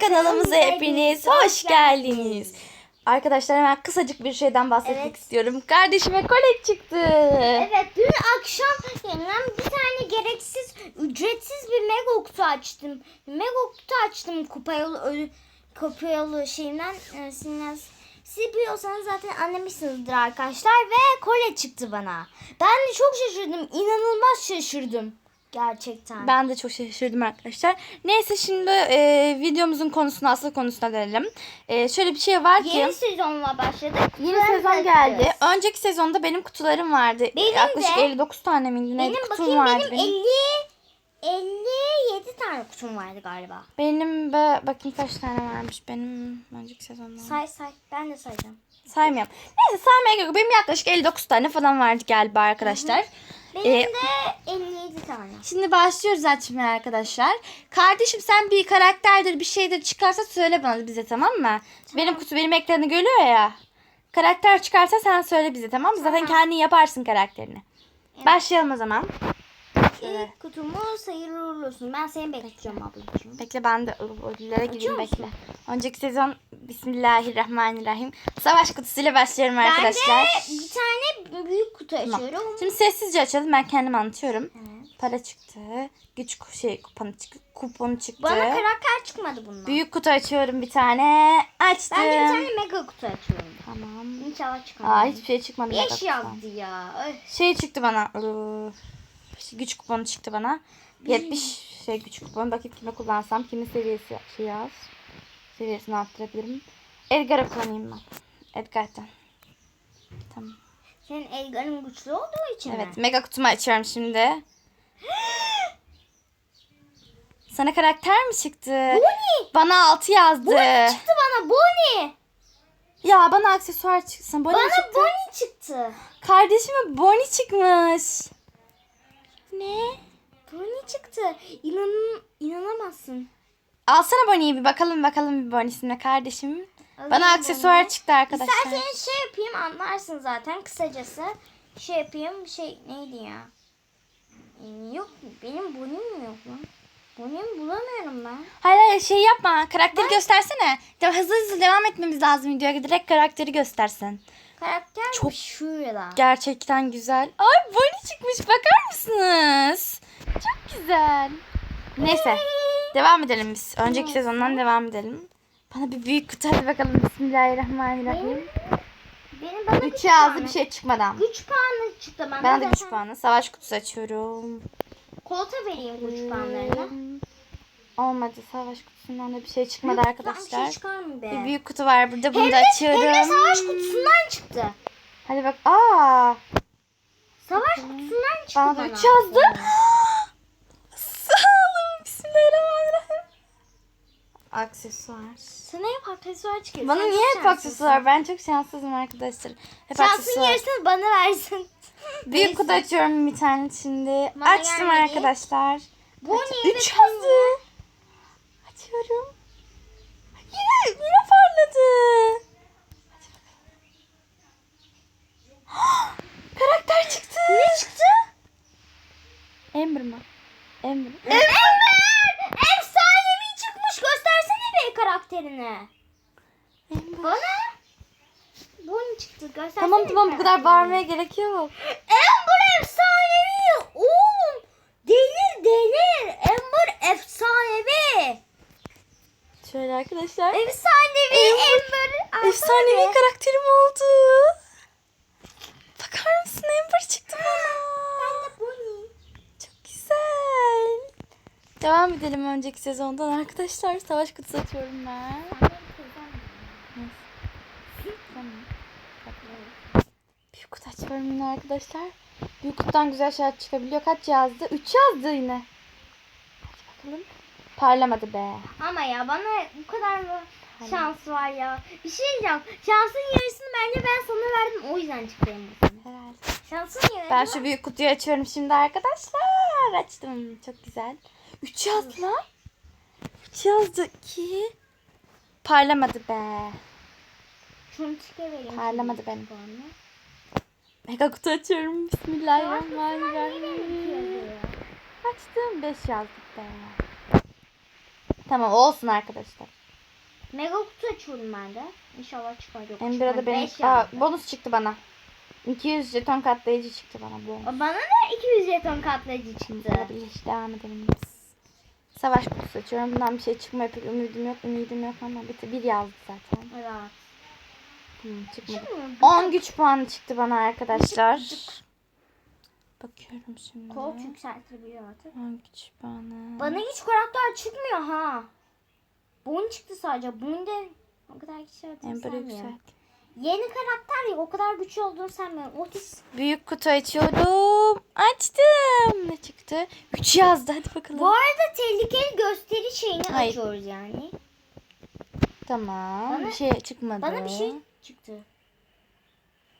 kanalımıza hepiniz hoş geldiniz. Arkadaşlar hemen kısacık bir şeyden bahsetmek Evet. istiyorum. Kardeşime kolye çıktı. Evet dün akşam yeniden bir tane gereksiz ücretsiz bir mega kutu açtım. Mega kutu açtım kupa yolu ölü kupa yolu şeyinden e, siz biliyorsanız zaten anlamışsınızdır arkadaşlar ve kolye çıktı bana. Ben de çok şaşırdım. inanılmaz şaşırdım. Gerçekten. Ben de çok şaşırdım arkadaşlar. Neyse şimdi e, videomuzun konusuna asıl konusuna dönelim. E, şöyle bir şey var ki Yeni sezonla başladık. yeni sezon geldi. Önceki sezonda benim kutularım vardı. Benim Yaklaşık de. 59 tane miydi? Neydi? Benim kutum bakayım vardı benim benim. 50 57 tane kutum vardı galiba. Benim be, bakayım kaç tane varmış benim önceki sezonda. Say say ben de sayacağım. Saymıyorum. Neyse saymaya gerek yok. Benim yaklaşık 59 tane falan vardı galiba arkadaşlar. Benim Ee, de 57 tane. Şimdi başlıyoruz açmaya arkadaşlar. Kardeşim sen bir karakterdir bir şeydir çıkarsa söyle bana bize tamam mı? Benim kutu benim ekranı görüyor ya. Karakter çıkarsa sen söyle bize tamam mı? Zaten Tamam. kendin yaparsın karakterini. Başlayalım o zaman. İlk kutumu hayırlı uğurlu olsun. Ben seni bekleyeceğim ablacığım. Bekle ben de ödüllere gireyim bekle. Önceki sezon Bismillahirrahmanirrahim. Savaş kutusuyla başlıyorum Ben arkadaşlar. de bir tane büyük kutu Tamam. açıyorum. Şimdi sessizce açalım ben kendim anlatıyorum. Evet. Para çıktı. Güç şey kuponu çıktı. Kuponu çıktı. Bana karakter çıkmadı bundan. Büyük kutu açıyorum bir tane. Açtım. Ben de bir tane mega kutu açıyorum. Tamam. İnşallah çıkmadı. Aa hiçbir şey çıkmadı. Beş yazdı ya. Öf. Şey çıktı bana. ıı, Güç kuponu çıktı bana. 70 şey güç kuponu. Bakayım kime kullansam. Kimin seviyesi şey az. Seviyesini arttırabilirim. Edgar'a kullanayım ben. Edgar'dan. Senin Edgar'ın güçlü olduğu için Evet. mi? Mega kutumu açıyorum şimdi. Sana karakter mi çıktı? Bonnie! Bana 6 yazdı. Bonnie çıktı bana Bonnie. Ya bana aksesuar çıksın. Bonnie Bana çıktı? Bonnie çıktı. Kardeşime Bonnie çıkmış. Ne? Bonnie çıktı. İnan inanamazsın. Alsana Bonnie'yi bir bakalım bakalım bir Bonnie'sine kardeşim. Alayım Bana aksesuar çıktı arkadaşlar. İsterseniz şey yapayım anlarsın zaten kısacası. Şey yapayım şey neydi ya? Yok benim bonim yok lan. Bonim bulamıyorum ben. Hayır hayır şey yapma. Karakteri göstersene. De hızlı hızlı devam etmemiz lazım videoya. Direkt karakteri göstersin. Karakter Çok- şurada. Gerçekten güzel. Ay Bonnie çıkmış bakar mısınız? Çok güzel. Neyse. Devam edelim biz. Önceki sezondan devam edelim. Bana bir büyük kutu hadi bakalım. Bismillahirrahmanirrahim. Benim, benim bana Üç güç puanı. bir şey çıkmadan. Güç puanı çıktı bana. Ben de güç Zaten puanı. Savaş kutusu açıyorum. Kolta vereyim güç puanlarını. Olmadı. Savaş kutusundan da bir şey çıkmadı Büyük kutudan Bir arkadaşlar. şey çıkar mı be? Bir büyük kutu var burada. Bunu hem da açıyorum. Hem de savaş kutusundan çıktı. Hadi bak. Aa! Savaş kutusundan çıktı Bana bana. da 3 yazdı. Aksesuar. Sana hep aksesuar çıkıyor. Bana Sen niye hep şanslısın. aksesuar? Ben çok şanssızım arkadaşlar. Hep Şansın aksesuar. yarısını bana versin. Büyük kutu açıyorum bir tane şimdi. Bana Açtım gelmedi. arkadaşlar. Bu Aç- niye Üç yazdı. Açıyorum. Yine, yine parladı. Hadi bakalım. Karakter çıktı. Ne çıktı? Amber mı? Amber. Ember! Efsanevi çıkmış. Göstersene be karakterini. Amber. Bana. Bu çıktı. Göstersene Tamam tamam bu kadar bağırmaya gerek yok. Ember efsanevi. Oğlum. Delir delir. Ember efsanevi. Şöyle arkadaşlar. Efsanevi Ember. Ember. Efsanevi karakterim oldu. Bakar mısın Amber çıktı bana. Ben de Bonnie. Çok güzel. Devam edelim önceki sezondan arkadaşlar. Savaş kutusu açıyorum ben. Tamam. Yine arkadaşlar. Büyük kutudan güzel şeyler çıkabiliyor. Kaç yazdı? 3 yazdı yine. Hadi bakalım. Parlamadı be. Ama ya bana bu kadar mı şans var ya. Bir şey diyeceğim. Şansın yarısını bence ben sana verdim. O yüzden Ember. Herhalde. Şansın yarısı. Ben şu büyük kutuyu açıyorum şimdi arkadaşlar. Açtım. Çok güzel. 3 yazdı lan. 3 yazdı. 2. Parlamadı be. Şunu çıkarayım. Parlamadı benim. Mega kutu açıyorum. Bismillahirrahmanirrahim. Açtım 5 yazdık be. Tamam olsun arkadaşlar. Mega kutu açıyorum ben de. İnşallah çıkar. Yok, Ember'a da çıkmadı. benim Beş Aa, yazdı. bonus çıktı bana. 200 jeton katlayıcı çıktı bana bu. Bana da 200 jeton katlayıcı çıktı. Olabilir. Devam edelim biz. Savaş kutusu açıyorum. Bundan bir şey çıkmıyor. Pek ümidim yok. Ümidim yok ama bir, bir yazdı zaten. Evet. Çıkmadı. Çıkmıyor. 10 güç puanı çıktı bana arkadaşlar. Bakıyorum şimdi. Kol yükseltilebiliyor artık. 10 güç puanı. Bana hiç karakter çıkmıyor ha. Bon çıktı sadece. Bon de o kadar olduğunu Ember sanmıyorum. yükselt. Yeni karakter ya o kadar güçlü olduğunu sanmıyorum. Otis. Büyük kutu açıyorum. Açtım. Ne çıktı? 3 yazdı. Hadi bakalım. Bu arada tehlikeli gösteri şeyini Hayır. açıyoruz yani. Tamam. Bana- bir şey çıkmadı. Bana bir şey çıktı.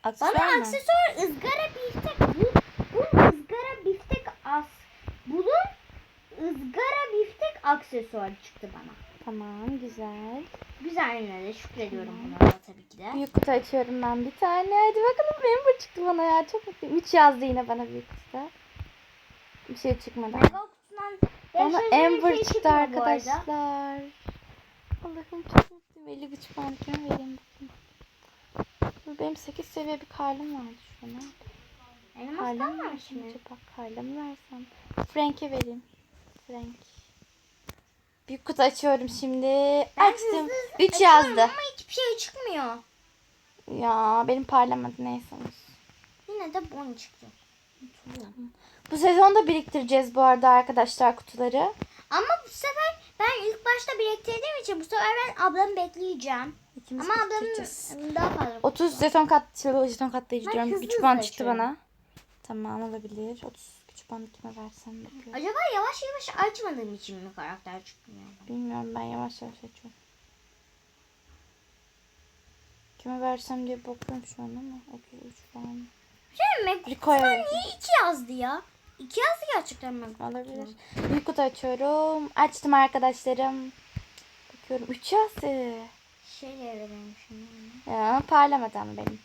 Aksesuar Bana mı? aksesuar ızgara biftek. Bu, bu ızgara biftek as. Bunun ızgara biftek aksesuarı çıktı bana. Tamam güzel. Güzel yine de şükrediyorum buna tabii ki de. Büyük kutu açıyorum ben bir tane. Hadi bakalım member çıktı bana ya. Çok mutluyum. 3 yazdı yine bana büyük kutuda. Bir şey çıkmadı. Mega yazılı bir Amber şey çıktı arkadaşlar. Allah'ım çok mutluyum. 50 güç kime vereyim. Benim 8 seviye bir karlım vardı şuna. Elmastan Karlım var şimdi. Acaba karlım versem. Frank'e vereyim. Frank. Büyük kutu açıyorum şimdi. Ben Açtım. hızlı 3 açıyorum yazdı. Ama hiçbir şey çıkmıyor. Ya benim parlamadı neyse. Yine de bon çıktı. Bu sezonda biriktireceğiz bu arada arkadaşlar kutuları. Ama bu sefer ben ilk başta biriktirdiğim için bu sefer ben ablamı bekleyeceğim. İkimiz Ama biriktireceğiz. ablamın daha fazla. 30 jeton kat jeton katlayıcı Ben diyorum. hızlı Güç puan çıktı açıyorum. bana. Tamam olabilir. 30 güç puanı kime versem bakıyorum. Acaba yavaş yavaş açmadığım için mi karakter çıkmıyor? Bilmiyorum ben yavaş yavaş açıyorum. Kime versem diye bakıyorum şu an ama. Okey 3 puan. Şey mi? Rico'ya Kutudan verdim. niye iki yazdı ya? İki yazdı gerçekten mi? Olabilir. Büyük kutu açıyorum. Açtım arkadaşlarım. Bakıyorum 3 yazdı. Şeyle verelim şimdi. Ya parlamadı ama benim.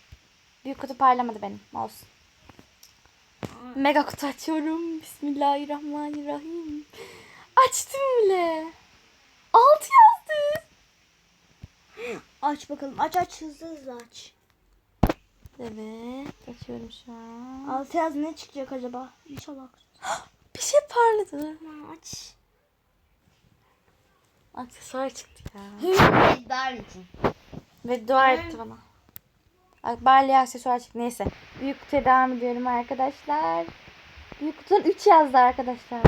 Büyük kutu parlamadı benim. Olsun. Mega kutu açıyorum. Bismillahirrahmanirrahim. Açtım bile. 6 yazdı. Aç bakalım. Aç aç hızlı hızlı aç. Evet. Açıyorum şu an. Altı yaz ne çıkacak acaba? İnşallah. Bir şey parladı. Ha, aç. Aksesuar çıktı ya. Dar için. Ve dua etti bana. Bak Barley aksesuar çıktı. Neyse. Büyük kutuya devam ediyorum arkadaşlar. Büyük kutudan 3 yazdı arkadaşlar.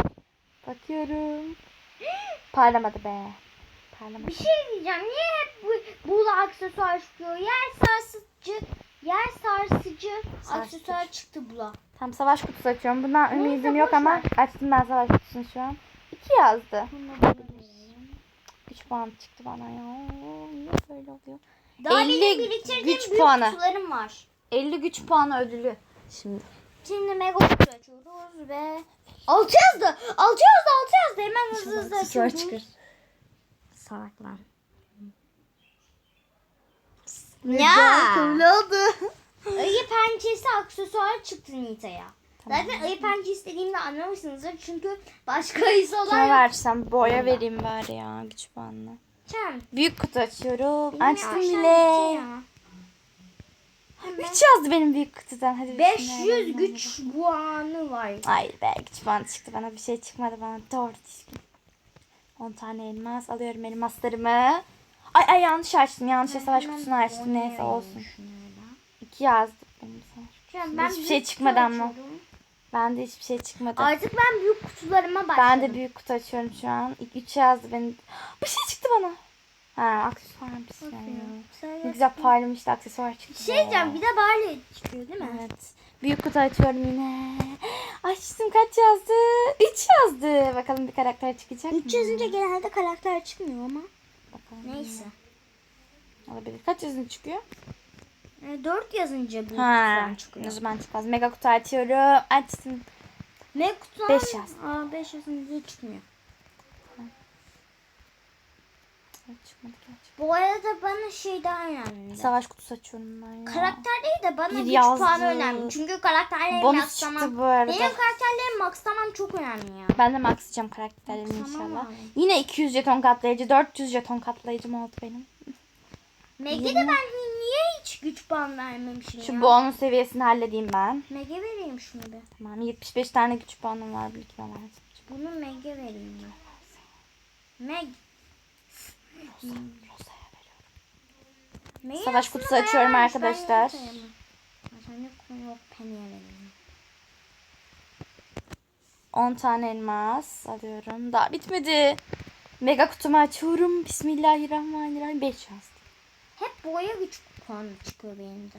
Bakıyorum. Parlamadı be. Parlamadı. Bir şey diyeceğim. Niye hep bu buğla aksesuar çıkıyor? Yer sarsıcı, yer sarsıcı aksesuar çıktı bula. Tam savaş kutusu açıyorum. Bundan Neyse, ümidim boş yok ama ver. açtım ben savaş kutusunu şu an. 2 yazdı. 3 puan çıktı bana ya. Niye böyle oluyor? Daha 50 benim biriktirdiğim güç puanı. kutularım var. 50 güç puanı ödülü. Şimdi. Şimdi mega kutu açıyoruz ve... Altı yazdı. Altı yazdı. Altı yazdı. Hemen hızlı hızlı açıyoruz. Salak lan. Ya. oldu. Ayı pençesi aksesuar çıktı Nita'ya. Zaten ayı pençesi dediğimde anlamışsınızdır. Çünkü başka ayısı Kime olan... versem boya vereyim bari ya güç puanını. Çem. Büyük kutu açıyorum. Benim Açtım bile. ya. 3 yazdı benim büyük kutudan. Hadi 500 bismillahirrahmanirrahim. güç puanı var. Ay be güç puanı çıktı bana. Bir şey çıkmadı bana. Doğru düzgün. 10 tane elmas. Alıyorum elmaslarımı. Ay ay yanlış açtım. Yanlış savaş kutusunu açtım. Neyse olsun. 2 yazdı benim savaş. Çem, Hiçbir büyük şey kutu çıkmadı açıyorum. Bende hiçbir şey çıkmadı. Artık ben büyük kutularıma başladım. Ben de büyük kutu açıyorum şu an. 3 yazdı benim. Bir şey çıktı bana. Ha aksesuarmış ya. Sen Ne güzel parlamıştı aksesuar çıktı. Şey diyeceğim bir de Barley çıkıyor değil mi? Evet. Büyük kutu açıyorum yine. Açtım kaç yazdı? 3 yazdı. Bakalım bir karakter çıkacak mı? 3 yazınca genelde karakter çıkmıyor ama. Bakalım. Neyse. Olabilir. Kaç yazınca çıkıyor? 4 yazınca büyük Ha, kutudan o çıkıyor. zaman çıkmaz. Mega kutu açıyorum. Açtım. Ne kutudan? Beş yaz. Aa 5 yazınca çıkmıyor. Çıkmadı. Bu arada bana şey daha önemli. Savaş kutusu açıyorum ben ya. Karakter değil de bana Bir güç yazdı. puanı önemli. Çünkü karakterlerim Bonus maxlamam. çıktı bu arada. Benim karakterlerim maxlamam çok önemli ya. Ben de maxlayacağım karakterlerimi inşallah. abi. Yine 200 jeton katlayıcı, 400 jeton katlayıcım oldu benim. Meg'e de ben niye hiç güç puan vermemişim Şu ya? bonus seviyesini halledeyim ben. Meg'e vereyim şunu bir. Tamam 75 tane güç puanım var. Bir kime verdim. Bunu Meg'e vereyim ben. Meg. Rosa'ya veriyorum. Meg'e Savaş aslında kutusu açıyorum bayağı vermiş, ben arkadaşlar. Mı? Sen yok Penny'e vereyim. 10 tane elmas alıyorum. Daha bitmedi. Mega kutumu açıyorum. Bismillahirrahmanirrahim. 5 yazdı. Hep boya güç puanı çıkıyor benim de.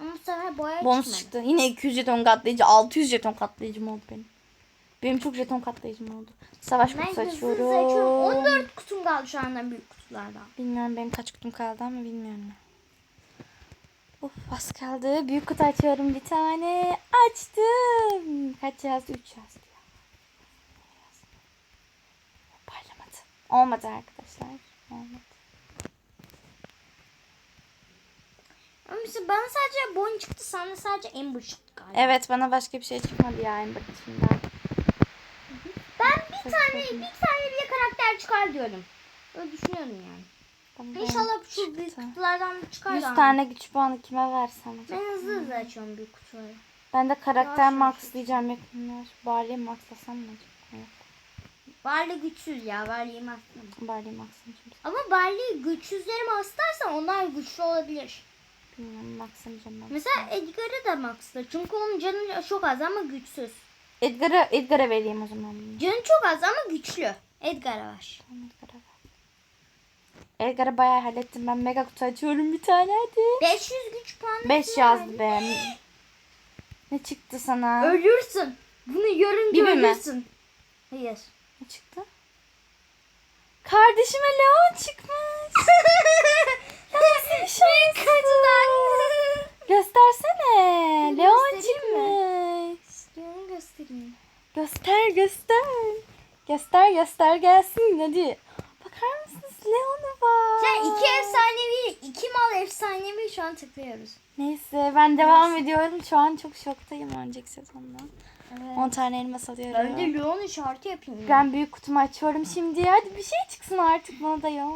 Ama bu sefer boya Bonus çıkmadı. çıktı. Yine 200 jeton katlayıcı. 600 jeton katlayıcım oldu benim. Benim çok jeton katlayıcım oldu. Savaş Ben kutusu hızlı açıyorum. açıyorum. 14 kutum kaldı şu anda büyük kutulardan. Bilmiyorum benim kaç kutum kaldı ama bilmiyorum. Of az kaldı. Büyük kutu açıyorum bir tane. Açtım. Kaç yazdı? 3 yazdı. ya. Parlamadı. Olmadı arkadaşlar. Olmadı. Ama bana sadece boyun çıktı. Sana sadece Amber çıktı galiba. Evet bana başka bir şey çıkmadı ya Ember içinden. Ben bir tane bir tane bile karakter çıkar diyorum. Öyle düşünüyorum yani. Bana İnşallah şu büyük kutulardan çıkar. 100 da. tane güç puanı kime versem acaba? Ben hızlı hızlı açıyorum büyük kutuları. Ben de karakter Yavaş yavaş maxlayacağım yakınlar. Barley'i maxlasam mı? Yok. Barley güçsüz ya. Barley'i maslarım. Barley'i maxlayacağım. Ama Barley güçsüzleri maslarsan onlar güçlü olabilir. Bilmiyorum maxlamayacağım ben. Mesela Edgar'ı da maxla. Çünkü onun canı çok az ama güçsüz. Edgar'a Edgar'a vereyim o zaman. Canı çok az ama güçlü. Edgar'a var. Edgar'a ver. Edgar'a bayağı hallettim. Ben mega kutu açıyorum bir tane hadi. 500 güç puanı. 5 yazdı be. Ne çıktı sana? Ölürsün. Bunu görünce Bibi mi? ölürsün. Hayır. Ne çıktı? Kardeşime Leon çıkmış. Büyük kaçıdan. Göstersene. Bunu Leon göstereyim. Göster göster. Göster göster gelsin hadi. Bakar mısınız Leon'a bak. Sen iki efsanevi, iki mal efsanevi şu an tıklıyoruz. Neyse ben devam ediyorum. Şu an çok şoktayım önceki sezondan. Evet. 10 tane elmas alıyorum. Ben de Leon işareti yapayım. ya. Ben büyük kutumu açıyorum şimdi. Hadi bir şey çıksın artık bana da ya.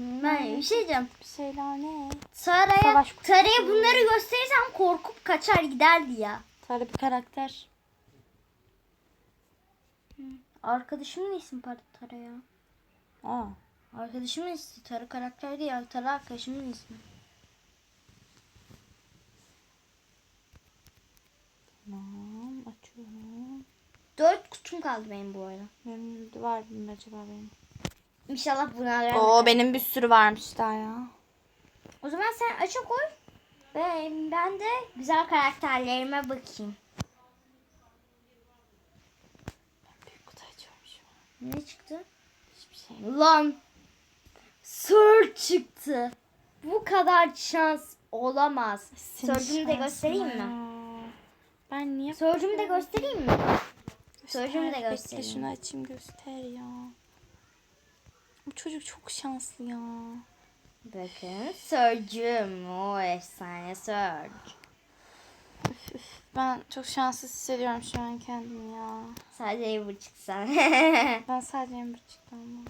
Ben bir şey diyeceğim. Bir şeyler ne? Saraya, Savaş kutusu. Saraya bunları gösterirsem korkup kaçar giderdi ya. Sarı bir karakter. Arkadaşımın ismi Par- Tara ya. Aa. Arkadaşımın ismi Tara karakter değil ya. Tara arkadaşımın ismi. Tamam açıyorum. Dört kutum kaldı benim bu arada. Benim var mı acaba benim? İnşallah bunlar Oo benim bir sürü varmış daha ya. O zaman sen açık koy. Ben, ben de güzel karakterlerime bakayım. Büyük kutu açıyorum şu an. Ne çıktı? Hiçbir şey. Lan. Sir çıktı. Bu kadar şans olamaz. Sörcümü de göstereyim mi? Ben niye? Sörcümü de göstereyim mi? Sörcümü de Bekle göstereyim. şunu açayım göster ya. Bu çocuk çok şanslı ya. Bakın Sörcüm. O efsane Sörc. Ben çok şanssız hissediyorum şu an kendimi ya. Sadece bu çıksa. Ben sadece Ember çıktı ama.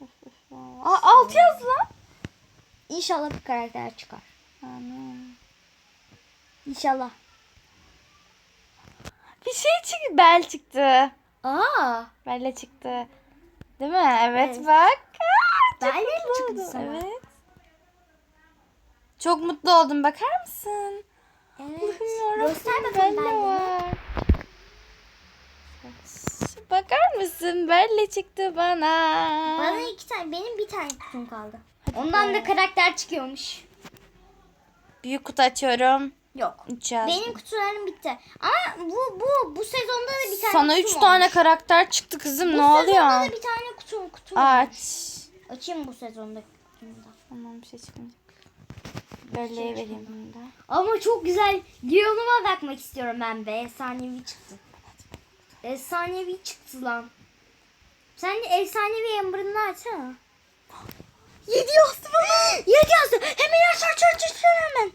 Üf, üf, ya. Aa, altı yazdı lan. İnşallah bir karakter çıkar. Amin. İnşallah. Bir şey çıktı. Bel çıktı. Aa. Belle çıktı. Değil mi? Evet, Evet. bak. Aa, mi mutlu çıktı sana? Evet. Çok mutlu oldum. Bakar mısın? Evet. Bilmiyorum. Göster bakalım var. Bakar mısın? Belle çıktı bana. Bana iki tane, benim bir tane kutum kaldı. Hadi Ondan be. da karakter çıkıyormuş. Büyük kutu açıyorum. Yok. Yazdım. Benim kutularım bitti. Ama bu bu bu sezonda da bir tane Sana kutum üç tane olmuş. karakter çıktı kızım. Bu ne sezonda oluyor? da bir tane kutum kutum. Aç. olmuş. Açayım bu sezondaki kutumu da. Tamam bir şey çıkmayacak. Belle'ye vereyim bunu da. Ama çok güzel. Leon'uma bakmak istiyorum ben be. Efsanevi çıktı. Efsanevi çıktı lan. Sen de efsanevi Amber'ını açsana. Yedi yazdı bana. Yedi yazdı. Hemen aç aç aç aç hemen.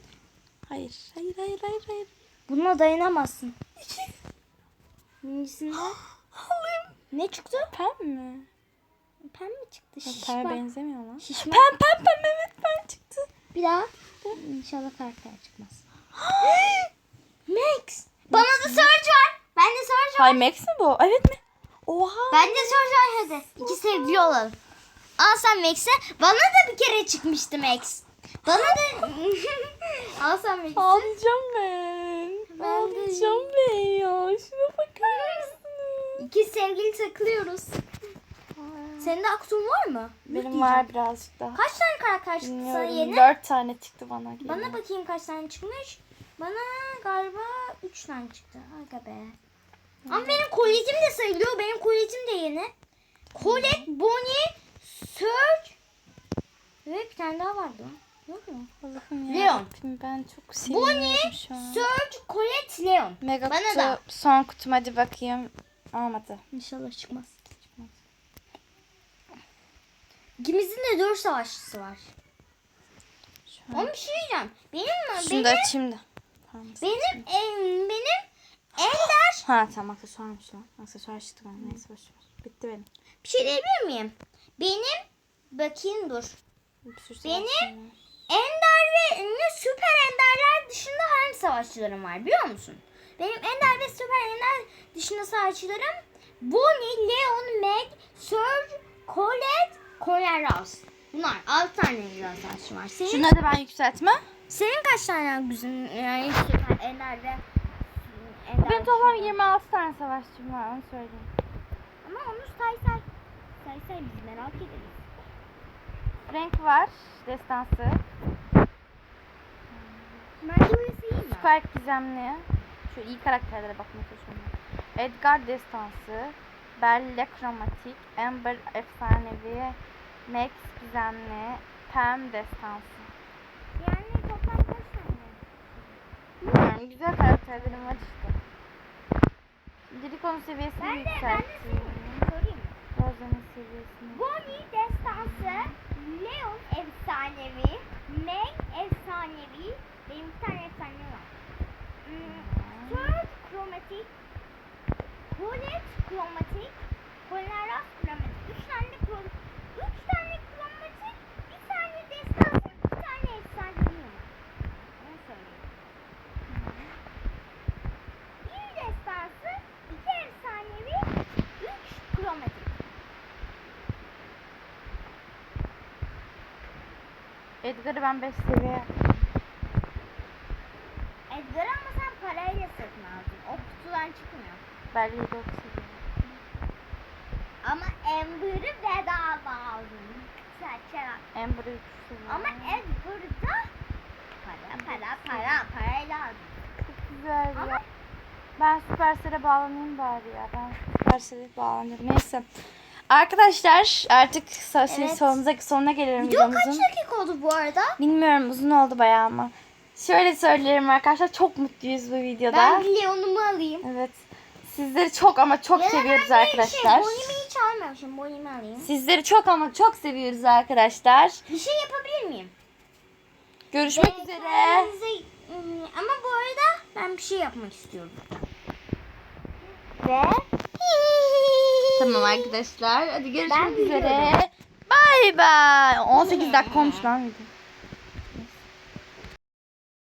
Hayır, hayır, hayır, hayır, hayır. Buna dayanamazsın. Birincisinde Alayım. ne çıktı? Pem mi? pem mi çıktı? Şişman. benzemiyor lan. Şişman. Pem pem pem evet pem çıktı. Bir daha. İnşallah karakter çıkmaz. Max. Bana da Surge var. Bende Surge var. Hay Max mi bu? Evet mi? Oha. Bende Surge var hadi. İki sevgili olalım. Al sen Max'e. Bana da bir kere çıkmıştı Max. Bana da... Al sen Max'e. Alacağım ben. Ben de- Alacağım ben ya. Şuna bakar mısınız? İki sevgili takılıyoruz. Senin de aklın var mı? Benim var birazcık daha. Kaç tane karakter çıktı sana Bilmiyorum. yeni? Dört tane çıktı bana. Bana geliyor. bakayım kaç tane çıkmış. Bana galiba 3 tane çıktı. Aga be. Ama benim kolejim de sayılıyor. Benim kolejim de yeni. Colette, Bonnie, Surge ve bir tane daha vardı. Allah'ım ya. Leon. Ben çok Bonnie, seviniyorum şu an. Surge, Colette, Leon. Mega Bana kutu da. son kutum hadi bakayım. Olmadı. İnşallah çıkmaz. İkimizin de 4 savaşçısı var. Şu an. Ama bir şey diyeceğim. Benim Şunu benim açayım da. Tamam. benim em, benim Ender Ha tamam aksesuarmış lan. Aksesuar çıktı bana. Neyse boşver. Bitti benim. bir şey diyebilir miyim? Benim bakayım dur. Bir sürü Benim- savaşçım var. Ender ve ünlü süper enderler dışında hangi savaşçılarım var biliyor musun? Benim ender ve süper ender dışında savaşçılarım Bonnie, Leon, Meg, Surge, Colette, Colette Bunlar 6 tane güzel savaşçı var. Senin, Şunları da ben yükseltme. senin kaç tane güzel yani süper ender ve ender Benim toplam dışında? 26 tane savaşçım var onu söyleyeyim. Ama onu say say. Say say biz merak ederiz. Frank var. Destansı. Bence burası iyi mi? Süper gizemli. Şu iyi karakterlere bakmaya çalışıyorum. Edgar Destansı. Belle Kromatik. Amber Efsanevi. Max Gizemli. Pam Destansı. Yani toplam kaç tane? Bilmiyorum güzel karakterlerim var işte. Şimdilik onun seviyesini Ben Rose'nin seviyesini. Bonnie destansı, Leon efsanevi, Meg efsanevi, benim bir tane efsane var. Hmm, Third kromatik, Colette kromatik, Polaris kromatik. Üç tane krom, üç tane kromatik, bir tane destansı, bir tane efsanevi var. Onu söyleyeyim. Bir destansı, iki efsanevi, üç kromatik. Edgar'ı ben 5 seviye Edgar ama sen parayla satın aldın. O kutudan çıkmıyor. De 9 seviye. Ama Amber'ı bedava aldın. Saçma. Amber'ı 3 seviye. Ama Edgar'da para para para parayla aldın. Çok güzel Ama ya. Ben Supercell'e bağlanayım bari ya. Ben Supercell'e bağlanırım. Neyse. Arkadaşlar artık Evet. sonumuza, sonuna gelelim video kaç videomuzun. dakika oldu bu arada? Bilmiyorum uzun oldu bayağı ama. Şöyle söylerim arkadaşlar çok mutluyuz bu videoda. Ben Leon'umu alayım. Evet. Sizleri çok ama çok Ya seviyoruz arkadaşlar. Şey, Bonnie'mi hiç almamışım. Bonnie'mi alayım. Sizleri çok ama çok seviyoruz arkadaşlar. Bir şey yapabilir miyim? Görüşmek Ve üzere. Ama bu arada ben bir şey yapmak istiyorum. Ve Tamam arkadaşlar. Hadi görüşmek Ben üzere. Bay bay. 18 dakika olmuş lan video.